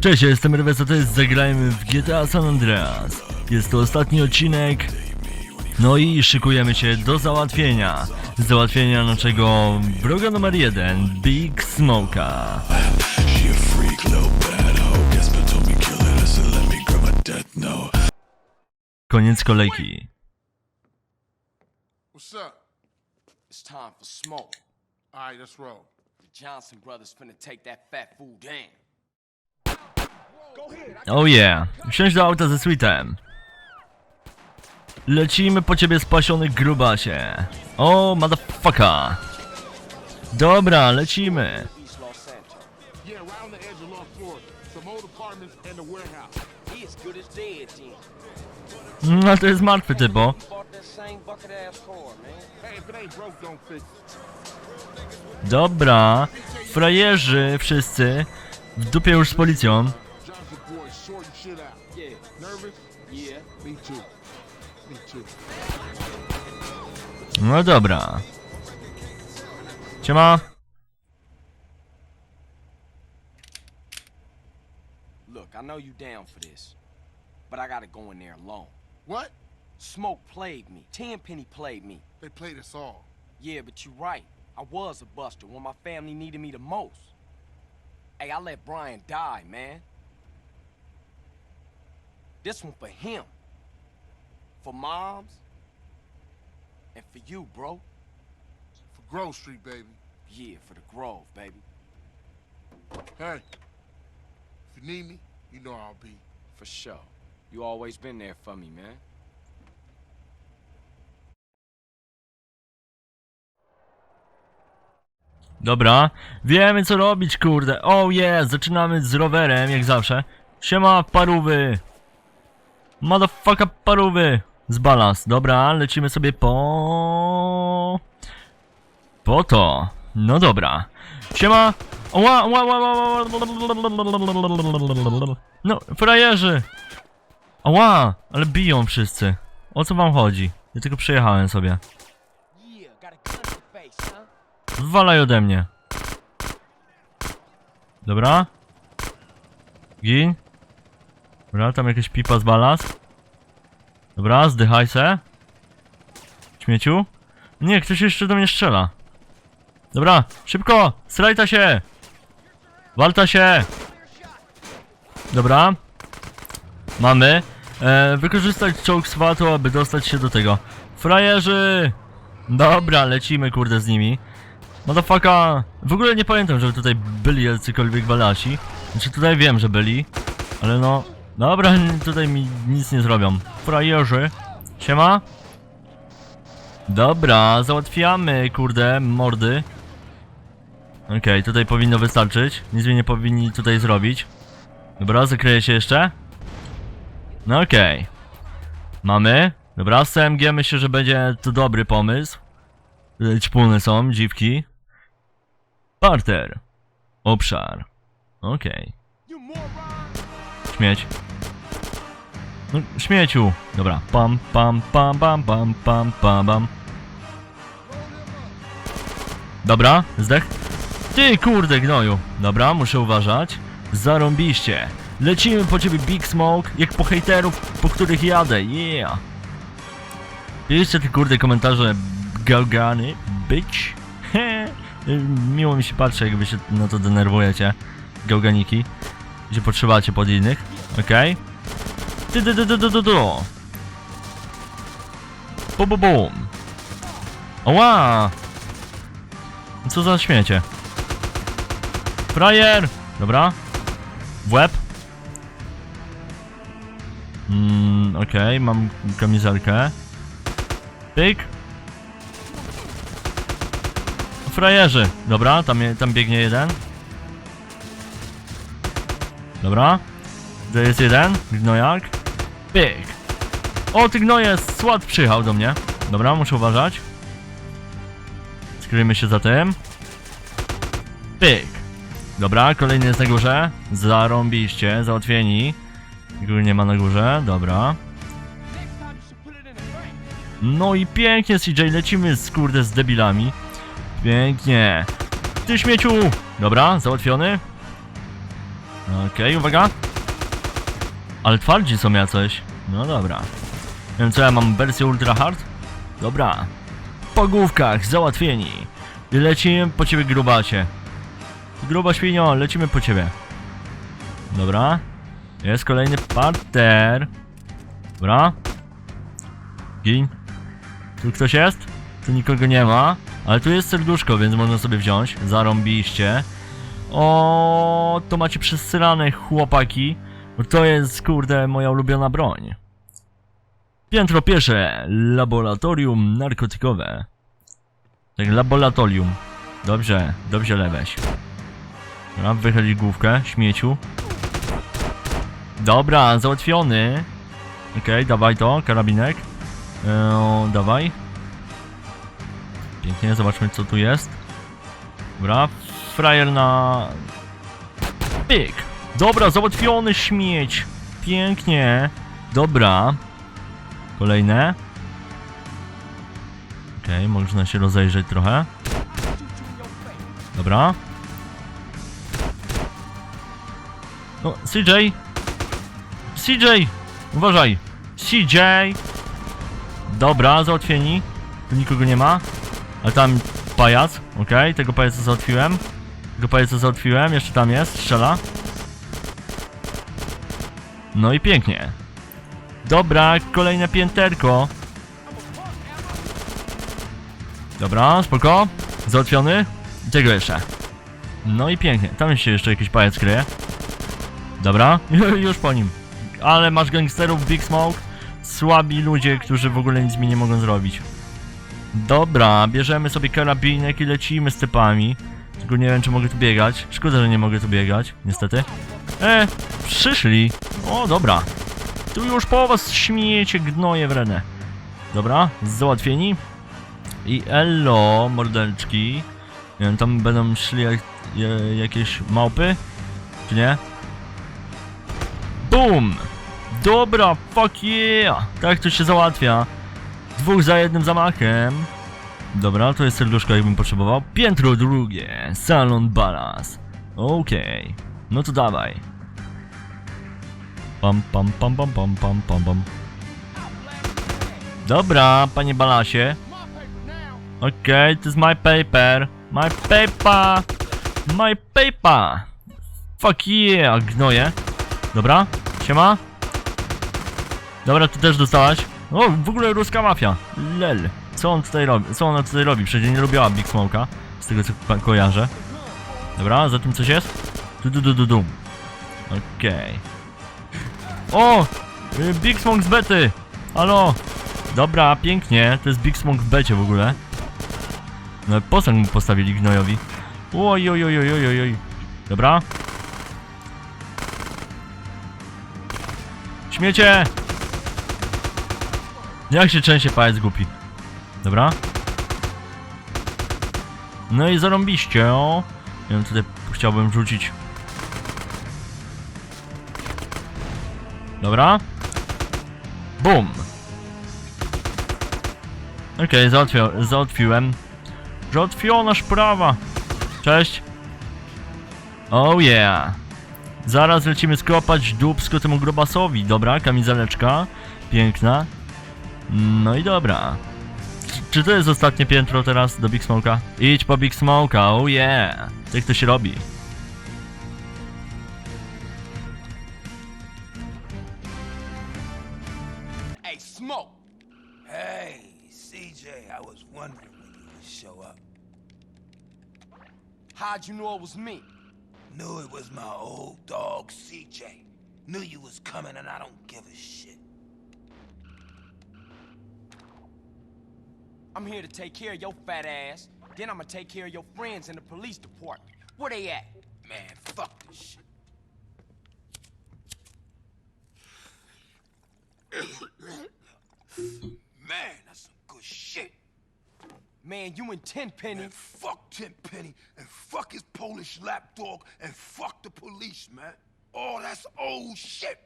Cześć, ja jestem Rewes, to jest Zagrajmy w GTA San Andreas. Jest to ostatni odcinek. No i szykujemy się do załatwienia. Załatwienia naszego wroga numer jeden, Big Smoka. Koniec kolejki. What's up? It's time for smoke. All right, let's roll. The Johnson brothers finna take that fat fool down. Oh yeah, wsiądź do auta ze Sweetem. Lecimy po ciebie spasiony grubasie. O, motherfucker. Dobra, lecimy. No to jest martwy typo. Dobra, frajerzy wszyscy. W dupie już z policją. Me too. Me too. No dobra. Siema. Look, I know you down for this, but I gotta go in there alone. What? Smoke played me. Tenpenny played me. They played us all. Yeah, but you're right. I was a buster when my family needed me the most. Hey, I let Brian die, man. This one for him. For moms. And for you, bro. For Grove Street, baby. Yeah, for the Grove, baby. Hey. If you need me, you know I'll be. For sure. You always been there for me, man. Dobra, wiemy co robić, kurde. Oh yeah, zaczynamy z rowerem, jak zawsze. Siema, parówy. Motherfucker, parówy. Z. Dobra, lecimy sobie po... Po to. No dobra. Siema. No, frajerzy. Ła, ale biją wszyscy. O co wam chodzi? Ja tylko przejechałem sobie. Walaj ode mnie. Dobra. Gin. Dobra, tam jakaś pipa z balas. Dobra, zdychaj se. Śmieciu. Nie, ktoś jeszcze do mnie strzela. Dobra, szybko! Strajta się! Walta się! Dobra. Mamy. E, wykorzystać czołg swatu, aby dostać się do tego. Frajerzy! Dobra, lecimy kurde z nimi. Motherfucker! W ogóle nie pamiętam, żeby tutaj byli jacykolwiek balasi. Znaczy tutaj wiem, że byli. Ale no... Dobra, tutaj mi nic nie zrobią. Frajerzy. Siema. Dobra, załatwiamy, kurde, mordy. Okej, tutaj powinno wystarczyć. Nic mi nie powinni tutaj zrobić. Dobra, zakryję się jeszcze. No okej. Mamy. Dobra, z CMG myślę, że będzie to dobry pomysł. Ćpulne są, dziwki. Parter. Obszar. Okej. Śmieć. No, śmieciu. Dobra. Pam, pam, pam, pam, pam, pam, pam, pam. Dobra, zdech. Ty kurde gnoju. Dobra, muszę uważać. Zarąbiście. Lecimy po ciebie Big Smoke, jak po hejterów, po których jadę. Yeah. Piszcie te kurde komentarze gałgany, bitch. Miło mi się patrzy, jakby się na to denerwujecie. Gałganiki. Gdzie potrzebacie pod innych. Okej. Ty, ty, ty, ty, ty, ty, ty. Bu, bu, bum. Oła! Co za śmiecie? Frajer! Dobra. W łeb. Mm, okej, mam kamizelkę. Pyk. Frajerzy. Dobra, tam, tam biegnie jeden. Dobra. To jest jeden. Gnojak. Pyk. O, ty gnoje, SWAT przyjechał do mnie. Dobra, muszę uważać. Skryjmy się za tym. Pyk. Dobra, kolejny jest na górze. Zarąbiście, załatwieni. Góry nie ma na górze, dobra. No i pięknie CJ, lecimy z kurde z debilami. Pięknie. Ty śmieciu! Dobra, załatwiony. Okej, uwaga. Ale twardzi są jacyś. No dobra. Nie wiem co ja mam, wersję ultra hard? Dobra. Po główkach, załatwieni. Lecimy po ciebie grubacie. Gruba świnio, lecimy po ciebie. Dobra. Jest kolejny parter. Dobra. Gin. Tu ktoś jest? Tu nikogo nie ma. Ale tu jest serduszko, więc można sobie wziąć. Zarąbiście. O, to macie przesrane chłopaki. Bo to jest, kurde, moja ulubiona broń. Piętro pierwsze. Laboratorium narkotykowe. Tak, laboratorium. Dobrze, dobrze leweś. Dobra, wychylić główkę, śmieciu. Dobra, załatwiony. Okej, dawaj to, karabinek. Eee, dawaj. Pięknie, zobaczmy co tu jest. Dobra, frajer na... Pyk! Dobra, załatwiony śmieć! Pięknie. Dobra. Kolejne. Okej, można się rozejrzeć trochę. Dobra. No, CJ! CJ! Uważaj! CJ! Dobra, załatwieni. Tu nikogo nie ma. Ale tam pajac, okej, tego pajaca załatwiłem. Tego pajaca załatwiłem, jeszcze tam jest, strzela. No i pięknie. Dobra, kolejne pięterko. Dobra, spoko. Załatwiony. Czego jeszcze? No i pięknie. Tam się jeszcze jakiś pajac kryje. Dobra, już po nim. Ale masz gangsterów, Big Smoke. Słabi ludzie, którzy w ogóle nic mi nie mogą zrobić. Dobra, bierzemy sobie karabinek i lecimy z typami. Tylko nie wiem, czy mogę tu biegać. Szkoda, że nie mogę tu biegać, niestety. E, przyszli. O, dobra. Tu już po was śmiejecie gnoje wredne. Dobra, załatwieni. I elo, mordelczki. Nie wiem, tam będą szli jak, jakieś małpy? Czy nie? Boom! Dobra, fuck yeah! Tak to się załatwia. Dwóch za jednym zamachem. Dobra, to jest serduszko jakbym potrzebował. Piętro drugie. Salon Balas. Okej. No to dawaj. Pam pam pam pam pam pam pam pam. Dobra, panie Balasie. Okej, to jest my paper. My paper. My paper. Fuck yeah, gnoje. Dobra, siema. Dobra, ty też dostałaś. O, w ogóle ruska mafia. Lel. Co on tutaj robi? Co ona tutaj robi? Przecież nie lubiła Big Smoke'a. Z tego co ko- kojarzę. Dobra, za tym coś jest? Du du du du. Okej. O! y, Big Smoke z bety! Halo! Dobra, pięknie. To jest Big Smoke w becie w ogóle. No posąg mu postawili gnojowi. Oj, oj, oj, oj, oj, oj. Dobra. Śmiecie! Jak się częściej pajac głupi. Dobra. No i zarąbiście, o. Nie wiem, tutaj chciałbym rzucić. Dobra. Bum. Okej, okay, załatwiłem. Załatwiona sprawa. Cześć. Oh yeah. Zaraz lecimy skopać dupsko temu grobasowi. Dobra, kamizeleczka. Piękna. No i dobra. Czy- to jest ostatnie piętro teraz do Big Smoke'a? Idź po Big Smoke'a, oh yeah! Tak to się robi. How'd you know it was me? Knew it was my old dog, CJ. Knew you was coming and I don't give a shit. I'm here to take care of your fat ass. Then I'm gonna take care of your friends in the police department. Where they at? Man, fuck this shit. Man, that's some good shit. Man, you and Tenpenny. Man, fuck Tenpenny and fuck his Polish lapdog and fuck the police, man. Oh, that's old shit.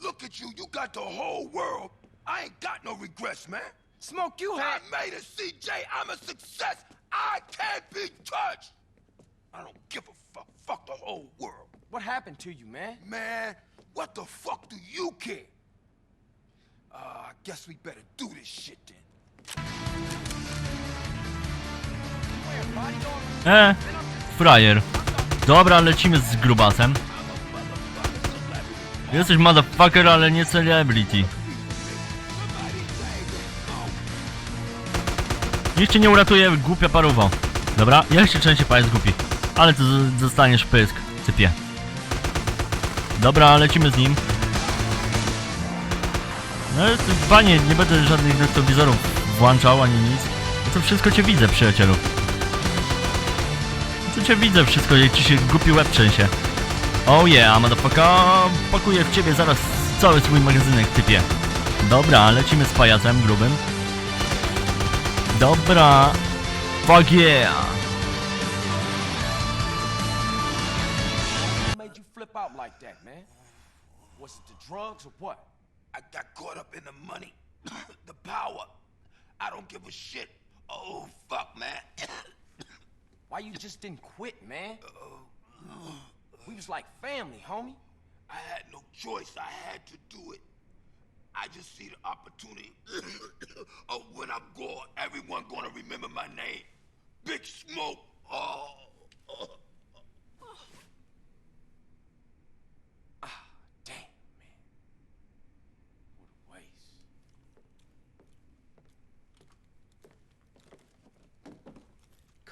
Look at you, you got the whole world. I ain't got no regrets, man. Smoke, you had. I made it, CJ. I'm a success. I can't be touched. I don't give a fuck. Fuck the whole world. What happened to you, man? Man, what the fuck do you care? Uh, I guess we better do this shit then. E, frajer. Dobra, lecimy z grubasem. Jesteś motherfucker, ale nie celebrity. Niech cię nie uratuje głupia paruwo. Dobra, się częściej pa jest głupi. Ale ty z- dostaniesz pysk, cypie. Dobra, lecimy z nim. No, panie, nie będę żadnych noktowizorów włączał ani nic. Ja to wszystko cię widzę, przyjacielu. Cię widzę wszystko, jak ci się głupi łeb trzęsie. Oh yeah, motherfucker, pakuję w ciebie zaraz cały swój magazynek, typie. Dobra, lecimy z pajacem grubym. Dobra. Fuck yeah. Was it the drugs or what? I got caught up in the money, the power. I don't give a shit. Oh, fuck, man. Why you just didn't quit, man? We was like family, homie. I had no choice. I had to do it. I just see the opportunity of when I'm gone, everyone gonna remember my name. Big Smoke. Oh. Damn, man. What a waste.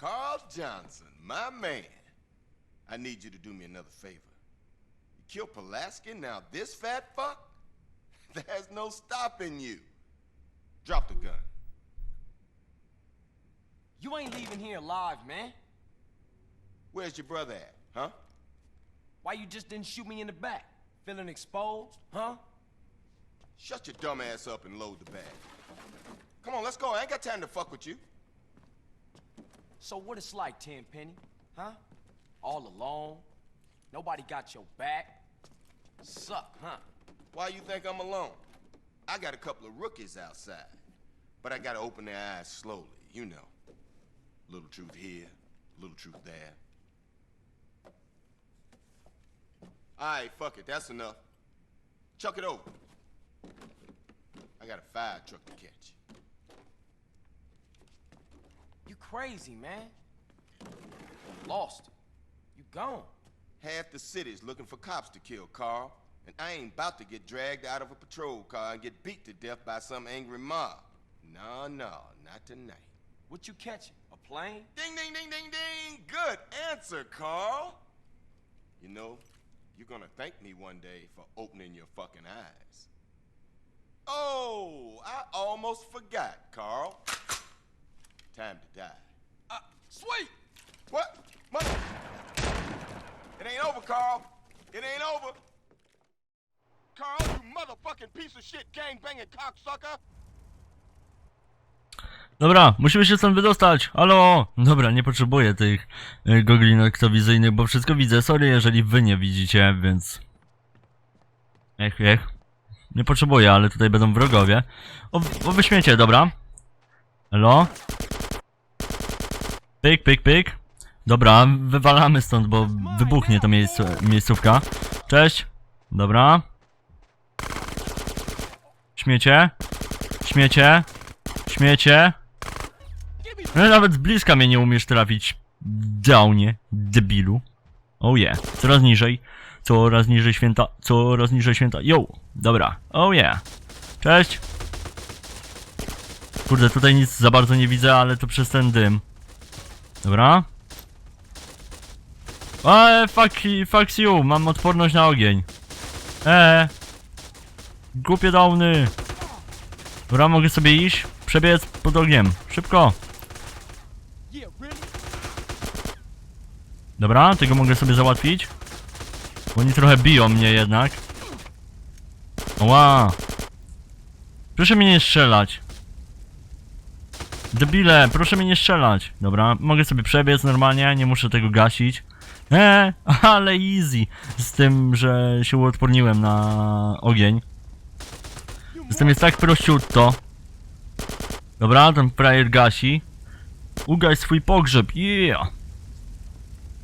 Carl Johnson, my man. I need you to do me another favor. You killed Pulaski, now this fat fuck? There's no stopping you. Drop the gun. You ain't leaving here alive, man. Where's your brother at, huh? Why you just didn't shoot me in the back? Feeling exposed, huh? Shut your dumb ass up and load the bag. Come on, let's go. I ain't got time to fuck with you. So what it's like, Tenpenny? Huh? All alone? Nobody got your back? Suck, huh? Why you think I'm alone? I got a couple of rookies outside. But I gotta open their eyes slowly, you know. Little truth here, little truth there. Alright, fuck it, that's enough. Chuck it over. I got a fire truck to catch. You crazy, man. Lost. You gone. Half the city's looking for cops to kill Carl, and I ain't about to get dragged out of a patrol car and get beat to death by some angry mob. No, no, not tonight. What you catching? A plane? Ding, ding, ding, ding, ding. Good answer, Carl. You know, you're gonna thank me one day for opening your fucking eyes. Oh, I almost forgot, Carl. Time to die. Uh, sweet! What? Mother... It ain't over, Carl. It ain't over. Carl, you motherfucking piece of shit gang-banging cocksucker. Dobra, musimy się stąd wydostać. Halo! Dobra, nie potrzebuję tych y, gogli noktowizyjnych, bo wszystko widzę. Sorry, jeżeli wy nie widzicie, więc... Ech, ech. Nie potrzebuję, ale tutaj będą wrogowie. O, o wyśmiecie, dobra. Halo? Pyk, pyk, pyk. Dobra, wywalamy stąd, bo wybuchnie to miejscu, miejscówka. Cześć. Dobra. Śmiecie. Śmiecie. Śmiecie. No nawet z bliska mnie nie umiesz trafić. Downie, debilu. Oh yeah. Coraz niżej. Coraz niżej święta. Coraz niżej święta. Yo. Dobra. Oh yeah. Cześć. Kurde, tutaj nic za bardzo nie widzę, ale to przez ten dym. Dobra. Eee, fuck, fuck you. Mam odporność na ogień. Eee. Głupie downy. Dobra, mogę sobie iść? Przebiec pod ogniem. Szybko. Dobra, tego mogę sobie załatwić. Bo oni trochę biją mnie jednak. Ła. Proszę mnie nie strzelać. Debile, proszę mnie nie strzelać. Dobra, mogę sobie przebiec normalnie, nie muszę tego gasić. Eee, ale easy. Z tym, że się uodporniłem na ogień. System jest tak prościutko. Dobra, ten frajer gasi. Ugaś swój pogrzeb, yeah!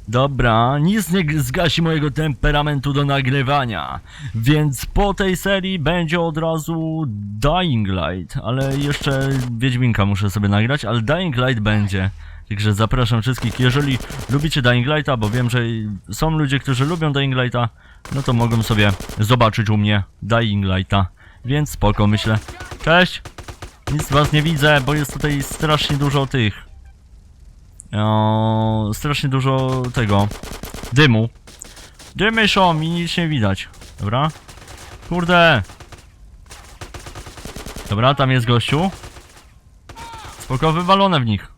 Dobra, nic nie zgasi mojego temperamentu do nagrywania, więc po tej serii będzie od razu Dying Light, ale jeszcze Wiedźminka muszę sobie nagrać, ale Dying Light będzie. Także zapraszam wszystkich, jeżeli lubicie Dying Lighta, bo wiem, że są ludzie, którzy lubią Dying Lighta, no to mogą sobie zobaczyć u mnie Dying Lighta, więc spoko myślę. Cześć! Nic was nie widzę, bo jest tutaj strasznie dużo tych o, strasznie dużo tego dymu. Dymy są i nic nie widać. Dobra. Kurde. Dobra, tam jest gościu. Spoko, wywalone w nich.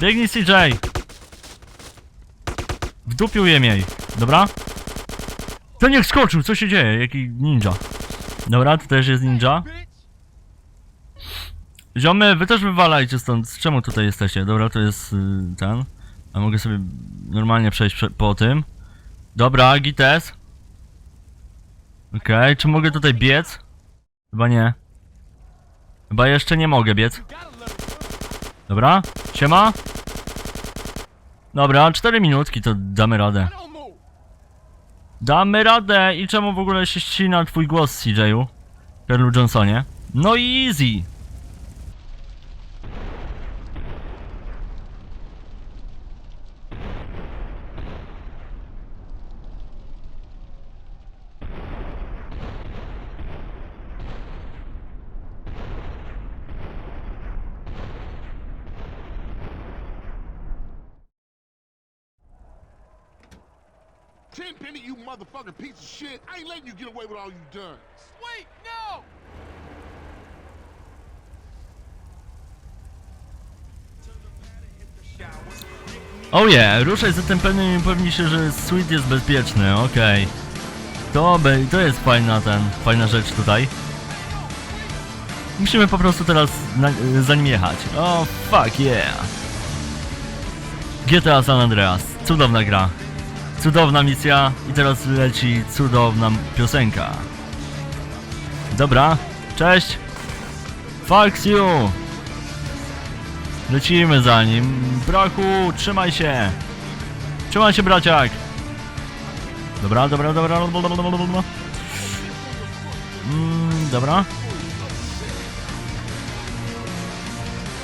Biegnij CJ. Wdupił jej. Dobra. To niech skoczył, co się dzieje? Jaki ninja. Dobra, tu też jest ninja. Ziomy, wy też wywalajcie stąd. Czemu tutaj jesteście? Dobra, to jest y, ten. A mogę sobie normalnie przejść prze po tym. Dobra, Gites. Okej, czy mogę tutaj biec? Chyba nie. Chyba jeszcze nie mogę biec. Dobra, siema. Dobra, 4 minutki to damy radę. Damy radę! I czemu w ogóle się ścina twój głos, CJ-u? Perlu Johnsonie? No easy! Motherfucking piece of shit. I ain't letting you get away with all you done. Wait, no! Oh yeah, ruszaj za tym pewnym i upewnij się, że Sweet jest bezpieczny, okej. To, be, to jest fajna ten, fajna rzecz tutaj. Musimy po prostu teraz na, za nim jechać. O, fuck yeah. GTA San Andreas, cudowna gra. Cudowna misja i teraz leci cudowna piosenka. Dobra, cześć. Fuck you. Lecimy za nim. Brachu, trzymaj się! Trzymaj się, braciak! Dobra, dobra, dobra. blablabla. Mm, dobra.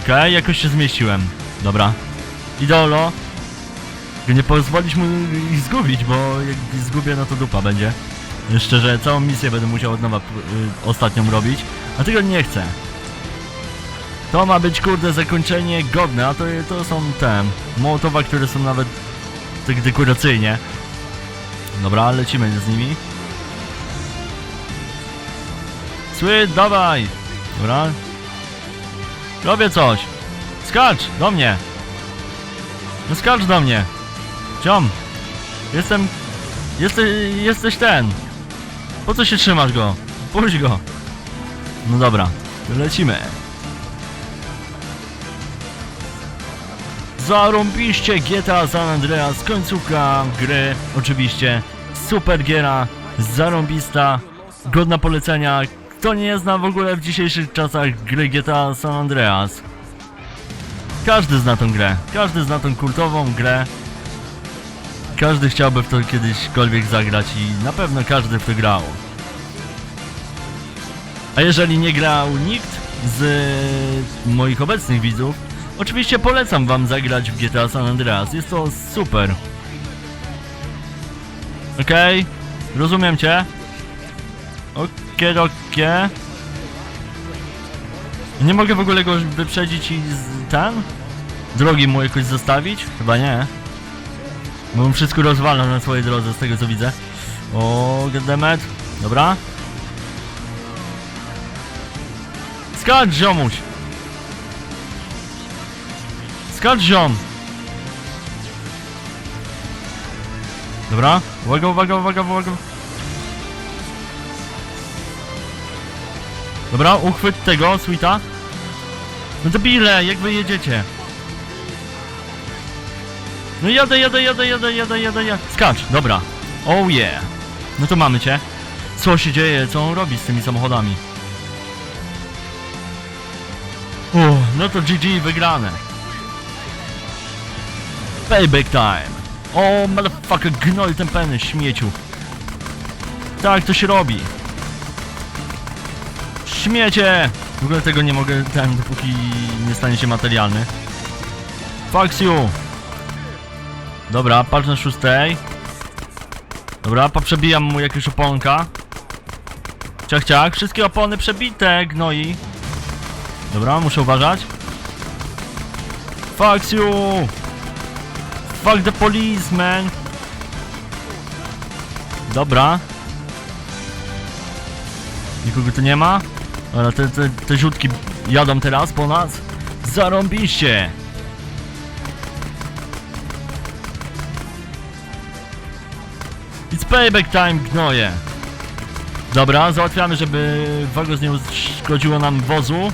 Okej, jakoś się zmieściłem. Dobra. Idolo. Nie pozwolić mu ich zgubić, bo jak zgubię, no to dupa będzie. Szczerze, całą misję będę musiał od nowa y, ostatnią robić, a tego nie chcę. To ma być kurde zakończenie godne, a to, to są te Mołotowa, które są nawet tak dekoracyjnie. Dobra, lecimy z nimi. Sweet, dawaj! Dobra. Robię coś. Skacz do mnie. No skacz do mnie. Ciom. Jestem... Jesteś, jesteś ten. Po co się trzymasz go? Puść go. No dobra, lecimy. Zarąbiście GTA San Andreas, końcówka gry, oczywiście, super giera, zarąbista, godna polecenia. Kto nie zna w ogóle w dzisiejszych czasach gry GTA San Andreas? Każdy zna tą grę, każdy zna tą kultową grę. Każdy chciałby w to kiedyśkolwiek zagrać i na pewno każdy w to grał. A jeżeli nie grał nikt z moich obecnych widzów, oczywiście polecam wam zagrać w GTA San Andreas. Jest to super. Okej, rozumiem cię. Okej, okej. Nie mogę w ogóle go wyprzedzić i ten? Drogi mu jakoś zostawić? Chyba nie. Bo wszystko rozwala na swojej drodze, z tego co widzę. O, goddammit. Dobra. Skacz, ziomuś! Skacz, ziom! Dobra, uwaga, uwaga, uwaga, uwaga. Dobra, uchwyt tego, sweeta. No debile, jak wy jedziecie? No jadę, jadę, jadę, jadę, jadę, jadę, jadę. Skacz, dobra. Oh yeah. No to mamy cię. Co się dzieje? Co on robi z tymi samochodami? Uff, no to GG wygrane. payback time. O, motherfucker, gnoj ten penny, śmieciu. Tak to się robi. Śmiecie! W ogóle tego nie mogę ten, dopóki nie stanie się materialny. Fuck you! Dobra, patrz na szóstej. Dobra, poprzebijam mu jakieś oponka. Ciach, ciach, wszystkie opony przebite, gnoi. Dobra, muszę uważać. Fuck you! Fuck the police, man! Dobra. Nikogo tu nie ma? Ale te, te, te rzutki jadą teraz po nas. Zarąbiście! It's payback time, gnoje! Dobra, załatwiamy, żeby Wagos nie uszkodziło nam wozu.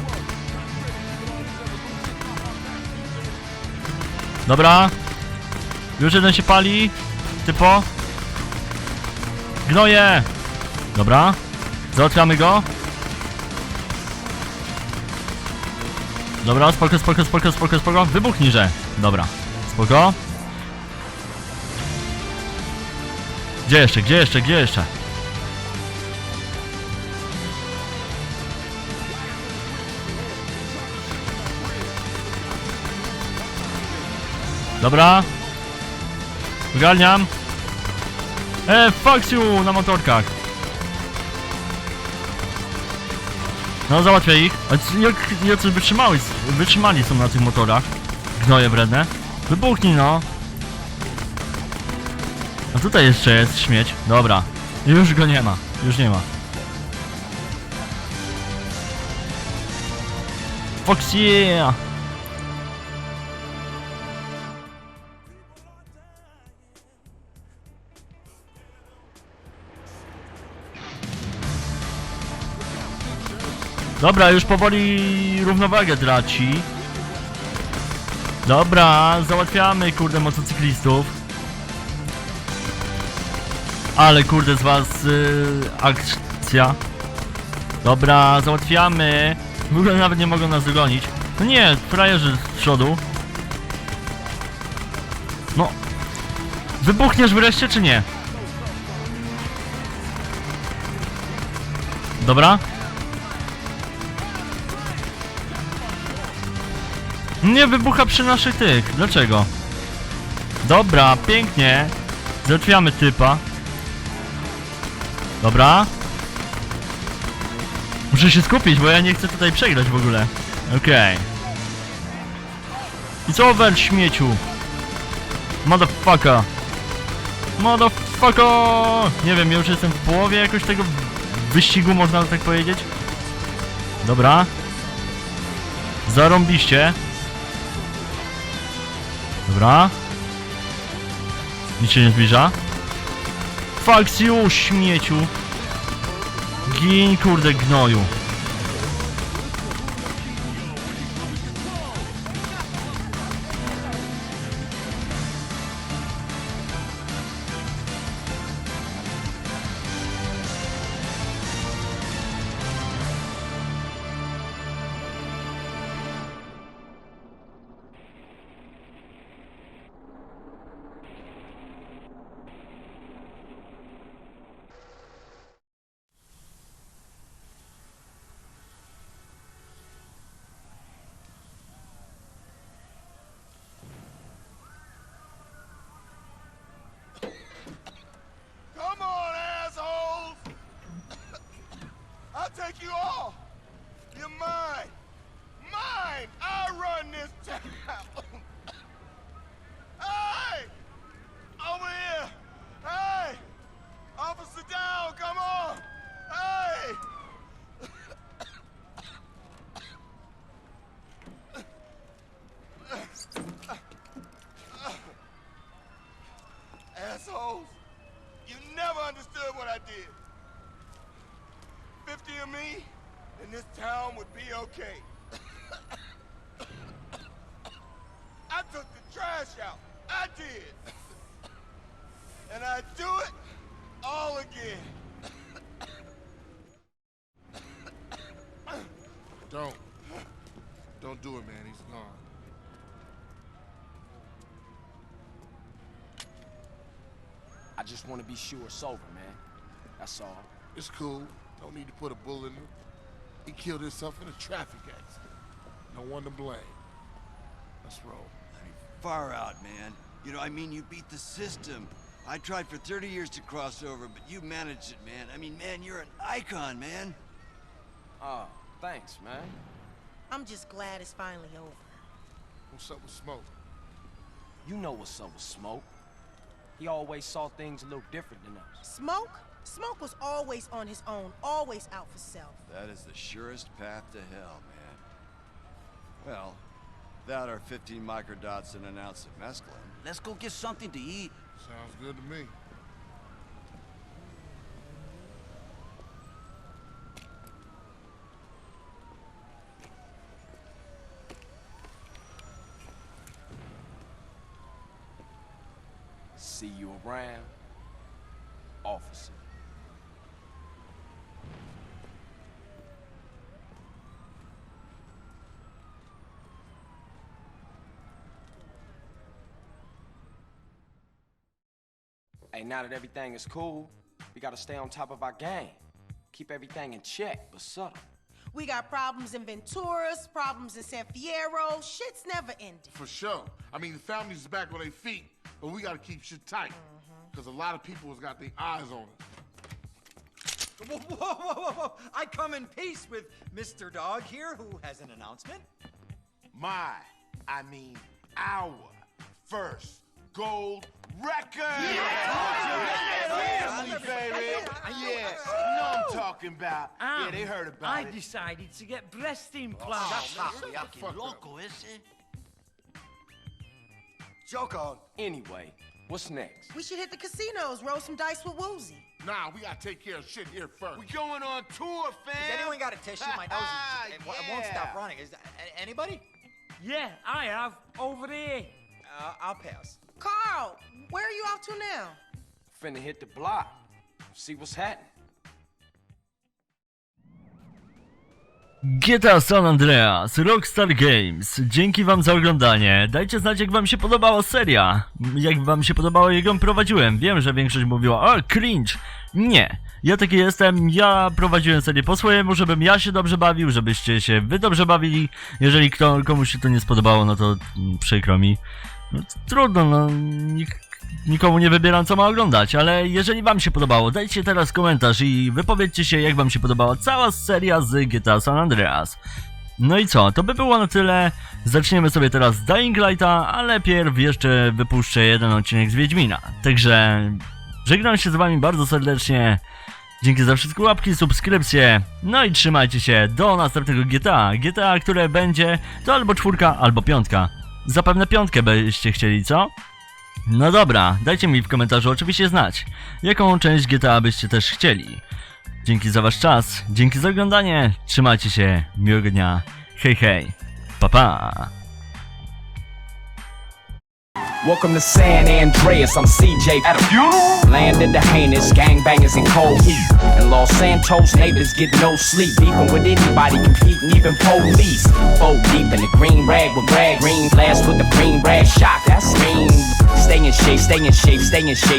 Dobra. Już jeden się pali. Typo. Gnoje! Dobra. Załatwiamy go. Dobra, spoko, spoko, spoko, spoko, spoko. Wybuchnij, że. Dobra. Spoko. Gdzie jeszcze, gdzie jeszcze, gdzie jeszcze? Dobra. Wygalniam. E, fuck you na motorkach. No, załatwię ich. A jak, jak wytrzymali, wytrzymali są na tych motorach. Gnoje bredne. Wybuchnij no. A tutaj jeszcze jest śmieć. Dobra. Już go nie ma. Już nie ma. Fox yeah! Dobra, już powoli równowagę traci. Dobra, załatwiamy kurde motocyklistów. Ale kurde z was y, akcja. Dobra, załatwiamy. W ogóle nawet nie mogą nas dogonić. No nie, frajerzy z przodu. No. Wybuchniesz wreszcie czy nie? Dobra. Nie wybucha przy naszych tych. Dlaczego? Dobra, pięknie. Załatwiamy typa. Dobra. Muszę się skupić, bo ja nie chcę tutaj przegrać w ogóle. Okej. It's over, śmieciu. Motherfucker. Motherfucker. Nie wiem, ja już jestem w połowie jakoś tego wyścigu, można tak powiedzieć. Dobra. Zarąbiście. Dobra. Nic się nie zbliża. You, śmieciu. Gin, kurde, gnoju. Want to be sure it's over, man. That's all. It's cool. Don't need to put a bullet in him. He killed himself in a traffic accident. No one to blame. Let's roll. Far out, man. You know, I mean, you beat the system. I tried for 30 years to cross over, but you managed it, man. I mean, man, you're an icon, man. Oh, thanks, man. I'm just glad it's finally over. What's up with Smoke? You know what's up with Smoke. He always saw things a little different than us. Smoke? Smoke was always on his own, always out for self. That is the surest path to hell, man. Well, that our 15 microdots and an ounce of mescaline, let's go get something to eat. Sounds good to me. See you around, officer. Hey, now that everything is cool, we gotta stay on top of our game. Keep everything in check, but subtle. We got problems in Venturas, problems in San Fierro. Shit's never ending. For sure. I mean, the family's back on their feet, but we gotta keep shit tight. Because a lot of people has got their eyes on us. Whoa, whoa, whoa, whoa, whoa! I come in peace with Mr. Dog here, who has an announcement. My, I mean, our first gold record! Family, baby! Yeah, you know I'm oh. talking about. yeah, they heard about I it. decided to get breast implants. loco, ese. Joke on. Anyway, what's next? We should hit the casinos, roll some dice with Woozy. Nah, we gotta take care of shit here first. We going on tour, fam! Has anyone got a tissue? My nose is, it, it won't stop running. Is that, anybody? Yeah, I have. Over there. Uh, I'll pass. Carl, where are you off to now? Finna hit the block. See what's happening. GTA San Andreas, Rockstar Games. Dzięki wam za oglądanie. Dajcie znać jak wam się podobała seria. Jak wam się podobało jak ją prowadziłem. Wiem, że większość mówiła, o cringe. Nie. Ja taki jestem, ja prowadziłem serię po swojemu, żebym ja się dobrze bawił, żebyście się wy dobrze bawili. Jeżeli kto, komuś się to nie spodobało, no to mm, przykro mi. No, trudno, no. Nik nikomu nie wybieram co ma oglądać, ale jeżeli wam się podobało, dajcie teraz komentarz i wypowiedzcie się jak wam się podobała cała seria z GTA San Andreas. No i co, to by było na tyle. Zaczniemy sobie teraz z Dying Lighta, ale pierw jeszcze wypuszczę jeden odcinek z Wiedźmina. Także żegnam się z wami bardzo serdecznie. Dzięki za wszystkie łapki, subskrypcje. No i trzymajcie się do następnego GTA. GTA, które będzie to albo czwórka, albo piątka. Zapewne piątkę byście chcieli, co? No dobra, dajcie mi w komentarzu oczywiście znać, jaką część GTA byście też chcieli. Dzięki za wasz czas, dzięki za oglądanie, trzymajcie się, miłego dnia, hej hej, pa pa. Welcome to San Andreas, I'm CJ. At a funeral? Landed the heinous gangbangers in cold heat. And Los Santos, neighbors get no sleep. Beefing with anybody, competing, even police. Four deep in the green rag with rag. Green blast with the green rag shot. That's green. Stay in shape, stay in shape, stay in shape.